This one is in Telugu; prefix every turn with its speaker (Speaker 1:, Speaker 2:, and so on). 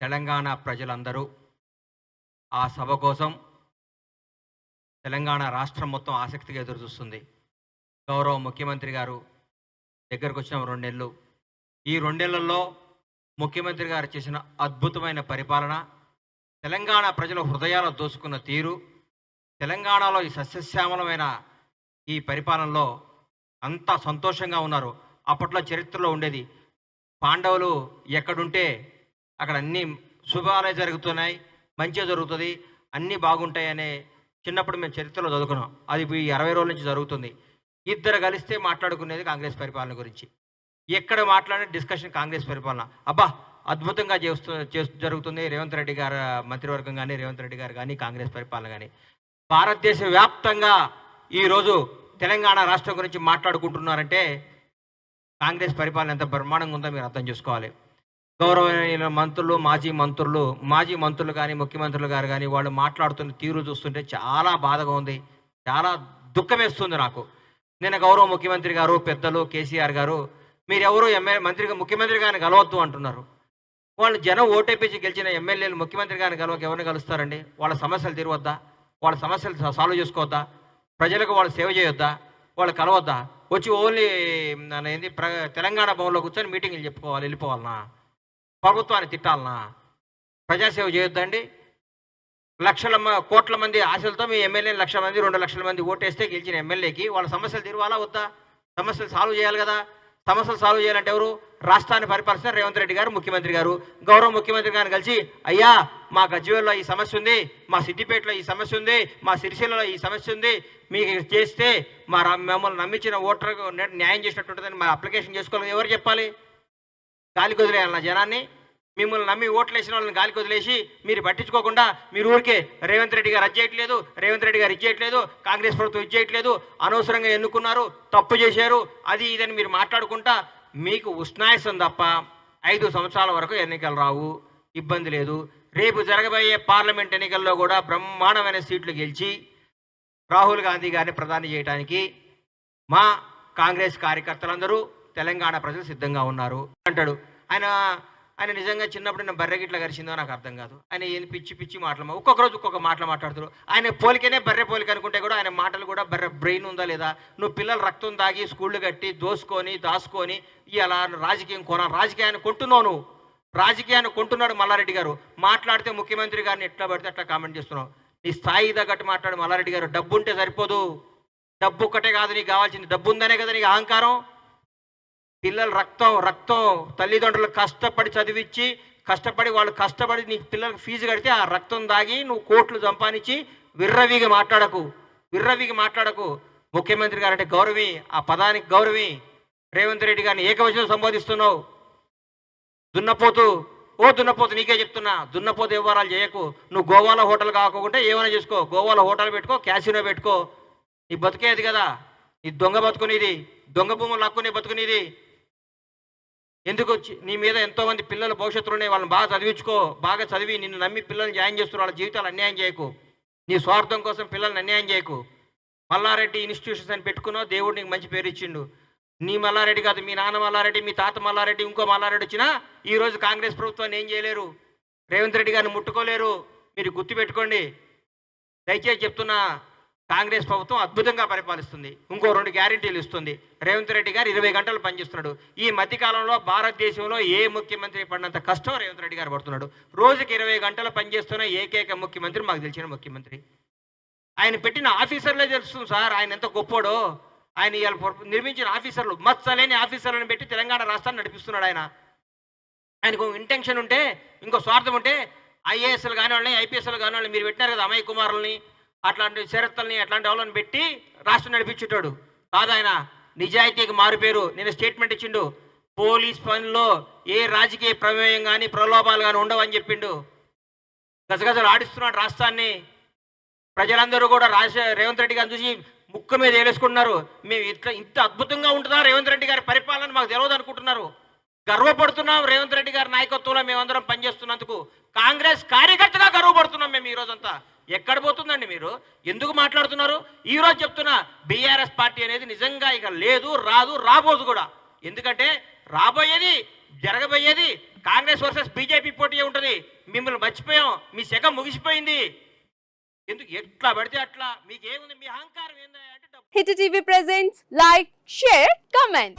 Speaker 1: తెలంగాణ ప్రజలందరూ ఆ సభ కోసం తెలంగాణ రాష్ట్రం మొత్తం ఆసక్తిగా ఎదురు చూస్తుంది గౌరవ ముఖ్యమంత్రి గారు దగ్గరకు వచ్చిన రెండు నెలలు ఈ రెండేళ్ళలో ముఖ్యమంత్రి గారు చేసిన అద్భుతమైన పరిపాలన తెలంగాణ ప్రజల హృదయాలు దోసుకున్న తీరు తెలంగాణలో ఈ సస్యశ్యామలమైన ఈ పరిపాలనలో అంతా సంతోషంగా ఉన్నారు. అప్పట్లో చరిత్రలో ఉండేది పాండవులు ఎక్కడుంటే అక్కడ అన్ని శుభాలే జరుగుతున్నాయి మంచిగా జరుగుతుంది అన్నీ బాగుంటాయి అనే చిన్నప్పుడు మేము చరిత్రలో చదువుకున్నాం. అది ఈ అరవై రోజుల నుంచి జరుగుతుంది. ఇద్దరు కలిస్తే మాట్లాడుకునేది కాంగ్రెస్ పరిపాలన గురించి. ఎక్కడ మాట్లాడిన డిస్కషన్ కాంగ్రెస్ పరిపాలన. అబ్బా అద్భుతంగా చేస్తూ చేస్తూ జరుగుతుంది. రేవంత్ రెడ్డి గారు మంత్రివర్గం కానీ రేవంత్ రెడ్డి గారు కానీ కాంగ్రెస్ పరిపాలన కానీ భారతదేశ వ్యాప్తంగా ఈరోజు తెలంగాణ రాష్ట్రం గురించి మాట్లాడుకుంటున్నారంటే కాంగ్రెస్ పరిపాలన ఎంత బ్రహ్మాండంగా ఉందో మీరు అర్థం చేసుకోవాలి. గౌరవనీయుల మంత్రులు మాజీ మంత్రులు మాజీ మంత్రులు కానీ ముఖ్యమంత్రులు గారు కానీ వాళ్ళు మాట్లాడుతున్న తీరు చూస్తుంటే చాలా బాధగా ఉంది. చాలా దుఃఖం వేస్తుంది నాకు. నిన్న గౌరవ ముఖ్యమంత్రి గారు పెద్దలు కేసీఆర్ గారు మీరెవరు ఎమ్మెల్యే మంత్రిగా ముఖ్యమంత్రి గారిని కలవద్దు అంటున్నారు. వాళ్ళు జనం ఓటేపీచి గెలిచిన ఎమ్మెల్యేలు ముఖ్యమంత్రి గారిని కలవక ఎవరిని కలుస్తారండి? వాళ్ళ సమస్యలు తీరవద్దా? వాళ్ళ సమస్యలు సాల్వ్ చేసుకోవద్దా? ప్రజలకు వాళ్ళు సేవ చేయొద్దా? వాళ్ళు కలవద్దా? వచ్చి ఓన్లీ ఏంది ప్ర తెలంగాణ భవన్లో కూర్చొని మీటింగ్లు చెప్పుకోవాలి వెళ్ళిపోవాలనా? ప్రభుత్వాన్ని తిట్టాలనా? ప్రజాసేవ చేయొద్దండి. లక్షల కోట్ల మంది ఆశలతో మీ ఎమ్మెల్యే లక్ష మంది రెండు లక్షల మంది ఓటేస్తే గెలిచిన ఎమ్మెల్యేకి వాళ్ళ సమస్యలు తీరువాలా వద్దా? సమస్యలు సాల్వ్ చేయాలి కదా. సమస్యలు సాల్వ్ చేయాలంటే ఎవరు? రాష్ట్రాన్ని పరిపాలిస్తున్న రేవంత్ రెడ్డి గారు ముఖ్యమంత్రి గారు. గౌరవ ముఖ్యమంత్రి గారిని కలిసి అయ్యా మా గజ్వేల్లో ఈ సమస్య ఉంది మా సిద్దిపేటలో ఈ సమస్య ఉంది మా సిరిసిల్లలో ఈ సమస్య ఉంది. మీకు చేస్తే మా మమ్మల్ని మిమ్మల్ని నమ్మించిన ఓటర్ న్యాయం చేసినట్టుంటుందని మా అప్లికేషన్ చేసుకోవాలి. ఎవరు చెప్పాలి? గాలికి వదిలేయాలన్న జనాన్ని. మిమ్మల్ని నమ్మి ఓట్లేసిన వాళ్ళని గాలికి వదిలేసి మీరు పట్టించుకోకుండా మీరు ఊరికే రేవంత్ రెడ్డి గారు అది చేయట్లేదు రేవంత్ రెడ్డి గారు చేయట్లేదు కాంగ్రెస్ ప్రభుత్వం ఇచ్చేయట్లేదు అనవసరంగా ఎన్నుకున్నారు తప్పు చేశారు అది ఇదని మీరు మాట్లాడుకుంటా మీకు ఉష్ణాయసం తప్ప ఐదు సంవత్సరాల వరకు ఎన్నికలు రావు ఇబ్బంది లేదు. రేపు జరగబోయే పార్లమెంట్ ఎన్నికల్లో కూడా బ్రహ్మాండమైన సీట్లు గెలిచి రాహుల్ గాంధీ గారిని ప్రధాని చేయడానికి మా కాంగ్రెస్ కార్యకర్తలందరూ తెలంగాణ ప్రజలు సిద్ధంగా ఉన్నారు అంటాడు. ఆయన ఆయన నిజంగా చిన్నప్పుడు నేను బర్రె గిట్ల గరిచిందో నాకు అర్థం కాదు. ఆయన ఏం పిచ్చి పిచ్చి మాటలు ఒక్కొక్క రోజు ఒక్కొక్క మాటలు మాట్లాడుతారు. ఆయన పోలికనే బర్రె పోలిక అనుకుంటే కూడా ఆయన మాటలు కూడా బర్రె బ్రెయిన్ ఉందా లేదా? నువ్వు పిల్లలు రక్తం తాగి స్కూళ్ళు కట్టి దోసుకొని దాచుకొని ఇలా రాజకీయం కొన రాజకీయాన్ని కొంటున్నావు నువ్వు. రాజకీయాన్ని కొంటున్నాడు మల్లారెడ్డి గారు. మాట్లాడితే ముఖ్యమంత్రి గారిని ఎట్లా పడితే అట్లా కామెంట్ చేస్తున్నావు. నీ స్థాయి తగ్గట్టు మాట్లాడు మల్లారెడ్డి గారు. డబ్బు ఉంటే సరిపోదు. డబ్బు ఒక్కటే కాదు నీకు కావాల్సింది డబ్బు ఉందనే కదా నీకు అహంకారం? పిల్లల రక్తం రక్తం తల్లిదండ్రులు కష్టపడి చదివించి కష్టపడి వాళ్ళు కష్టపడి నీకు పిల్లలకు ఫీజు కడితే ఆ రక్తం దాగి నువ్వు కోట్లు సంపాదించి విర్రవిగా మాట్లాడకు విర్రవిగా మాట్లాడకు. ముఖ్యమంత్రి గారు అంటే గౌరవి ఆ పదానికి గౌరవి. రేవంత్ రెడ్డి గారిని ఏకవచనం సంబోధిస్తున్నావు. దున్నపోతు ఓ దున్నపోతు నీకే చెప్తున్నా దున్నపోతు వ్యవహారాలు చేయకు. నువ్వు గోవాలో హోటల్ కాకుండా ఏమైనా చేసుకో గోవాలో హోటల్ పెట్టుకో క్యాసినో పెట్టుకో. నీ బతికేది కదా నీ దొంగ బతుకునేది దొంగ భూములు లాక్కునే బతుకునేది. ఎందుకు వచ్చి నీ మీద ఎంతోమంది పిల్లల భవిష్యత్తులో ఉన్నాయి వాళ్ళని బాగా చదివించుకో బాగా చదివి నిన్ను నమ్మి పిల్లల్ని జాయిన్ చేస్తున్నారు వాళ్ళ జీవితాలు అన్యాయం చేయకు. నీ స్వార్థం కోసం పిల్లల్ని అన్యాయం చేయకు. మల్లారెడ్డి ఇన్స్టిట్యూషన్స్ అని పెట్టుకున్నావు దేవుడు నీకు మంచి పేరు ఇచ్చిండు. నీ మల్లారెడ్డి కాదు మీ నాన్న మల్లారెడ్డి మీ తాత మల్లారెడ్డి ఇంకో మల్లారెడ్డి వచ్చినా ఈరోజు కాంగ్రెస్ ప్రభుత్వాన్ని ఏం చేయలేరు. రేవంత్ రెడ్డి గారిని ముట్టుకోలేరు. మీరు గుర్తుపెట్టుకోండి. దయచేసి చెప్తున్నా కాంగ్రెస్ ప్రభుత్వం అద్భుతంగా పరిపాలిస్తుంది. ఇంకో రెండు గ్యారెంటీలు ఇస్తుంది. రేవంత్ రెడ్డి గారు ఇరవై గంటలు పనిచేస్తున్నాడు. ఈ మధ్యకాలంలో భారతదేశంలో ఏ ముఖ్యమంత్రి పడినంత కష్టం రేవంత్ రెడ్డి గారు పడుతున్నాడు. రోజుకి ఇరవై గంటలు పనిచేస్తున్న ఏకైక ముఖ్యమంత్రి మాకు తెలిసిన ముఖ్యమంత్రి. ఆయన పెట్టిన ఆఫీసర్లే తెలుస్తుంది సార్ ఆయన ఎంత గొప్పోడో. ఆయన ఇవాళ నిర్మించిన ఆఫీసర్లు మచ్చలేని ఆఫీసర్లను పెట్టి తెలంగాణ రాష్ట్రాన్ని నడిపిస్తున్నాడు ఆయన. ఆయనకు ఇంటెన్షన్ ఉంటే ఇంకో స్వార్థం ఉంటే ఐఏఎస్లు కాని వాళ్ళని ఐపీఎస్లు కాని వాళ్ళని మీరు పెట్టినారు కదా అమయ్య కుమారుల్ని. అట్లాంటి శరత్తుల్ని అట్లాంటి వాళ్ళని పెట్టి రాష్ట్రం నడిపించేటాడు. కాదాయన నిజాయితీకి మారుపేరు నేను స్టేట్మెంట్ ఇచ్చిండు. పోలీస్ పనిలో ఏ రాజకీయ ప్రమేయం కానీ ప్రలోభాలు కానీ ఉండవని చెప్పిండు. గజగజలు ఆడిస్తున్నాడు రాష్ట్రాన్ని. ప్రజలందరూ కూడా రాజ రేవంత్ రెడ్డి గారిని చూసి ముక్కు మీద వేలేసుకుంటున్నారు మేము ఇట్లా ఇంత అద్భుతంగా ఉంటుందా రేవంత్ రెడ్డి గారి పరిపాలన మాకు తెలియదు అనుకుంటున్నారు. గర్వపడుతున్నాం రేవంత్ రెడ్డి గారి నాయకత్వంలో మేమందరం పనిచేస్తున్నందుకు. కాంగ్రెస్ కార్యకర్తగా గర్వపడుతున్నాం మేము ఈ ఎక్కడ పోతుందండి మీరు? ఎందుకు మాట్లాడుతున్నారు? ఈరోజు చెప్తున్నా బీఆర్ఎస్ పార్టీ అనేది నిజంగా ఇక లేదు రాదు రాబోదు కూడా. ఎందుకంటే రాబోయేది జరగబోయేది కాంగ్రెస్ వర్సెస్ బీజేపీ పోటీ ఉంటుంది. మిమ్మల్ని మర్చిపోయాం మీ శకం ముగిసిపోయింది. ఎందుకు ఎట్లా పడితే అట్లా? మీకేముంది? మీ అహంకారం ఏంటంటే
Speaker 2: hit TV presents like share comment.